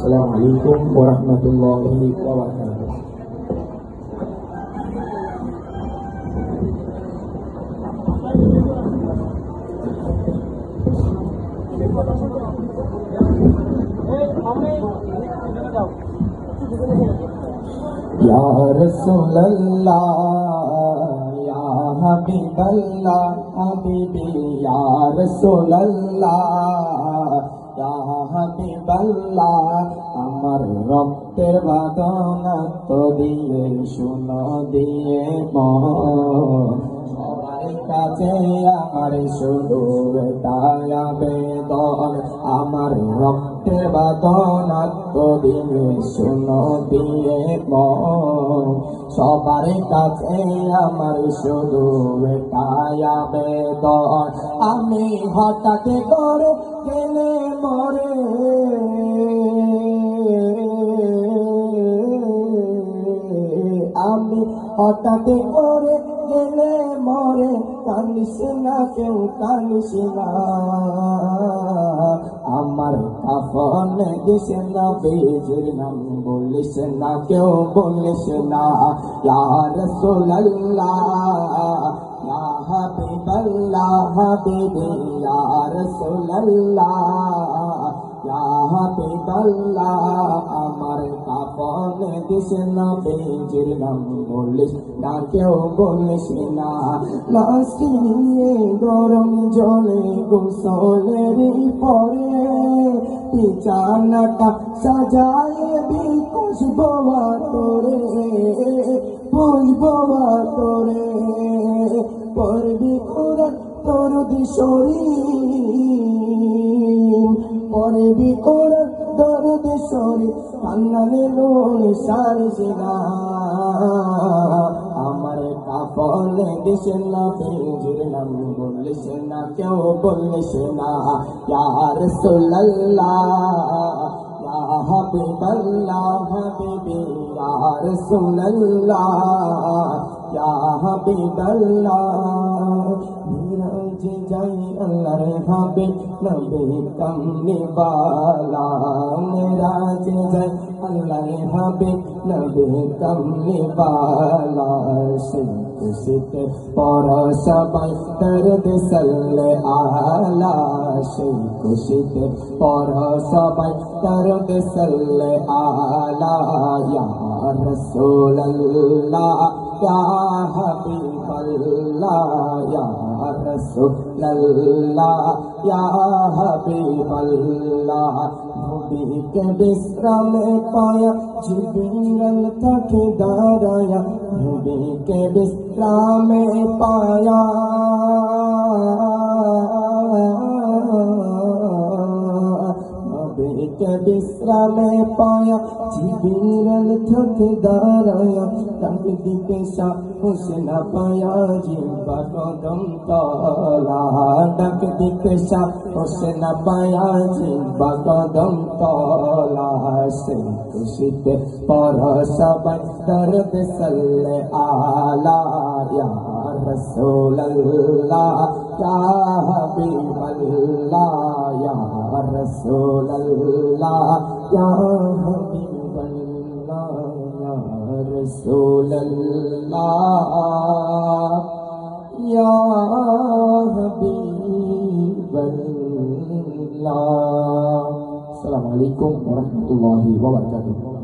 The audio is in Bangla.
Assalamualaikum warahmatullahi wabarakatuh. Ya Rasulullah ya Habiballah habibi ya Rasulullah হাবিবাল্লা আমার রক্তের বাদনা তো দিয়ে শুনো, দিয়ে সবার কাছে আমার শুধু তায়াবে দল আমার রক্তের বাদনা তো দিয়ে শুনো, দিয়ে সবার কাছে আমার শুধু তায়াবে দল আমি হঠাৎ করে গেলে মরে আমি হঠাৎ করে গেলে মরে কানিস না, কেউ কানিস না। আমার কাফন দিস না, বেজের নাম বলিস না, কেউ বলিস না। ইয়ার সোল্লাহ ইয়া হাবিবাল্লাহ, হাবিবি, ইয়া রাসূলুল্লাহ। ইয়া হাবিবাল্লাহ আমার কাফন দিস না বেজের নাম বলিস না কেউ বলিস না নিয়ে গরম জলে গোসলের পরে বিছানাটা সাজায় বিকুশবো তোরে বুঝব তোরে পরবি কোরআন তোর দিশরি পরবি কোরআন তোর দিশরি কান্নালে লোন সারছিনা আমার কাপলে দিস না বেজির নাম বলিস না, কেউ বলিস না। ইয়ার সুল্লাল্লাহ جئي ال ها بي نوي ڪمهي بالا م راج جئي ال نوي ڪمهي بالا سر سستر گهست پڙهه سان بستر آلا اعليٰ رسول اللہ یا حبیب اللہ يا सुबे भल्ला धोबी के बिस्त्र में पायाल तखदारा धोबी खे میں پایا क्या बिसरा मैं पाया जीवन थकदाराया रंग दी पेशा उस न पाया, जीवा को दम तोला। रंग दी पेशा कुछ न पाया, जीवा को दम तोला। से खुशी पर सब तर सल आला। या रसूल अल्लाह क्या हबीब अल्लाह या رسول اللہ کیا مومن بن گیا رسول اللہ یا حبیب اللہ السلام علیکم ورحمۃ اللہ وبرکاتہ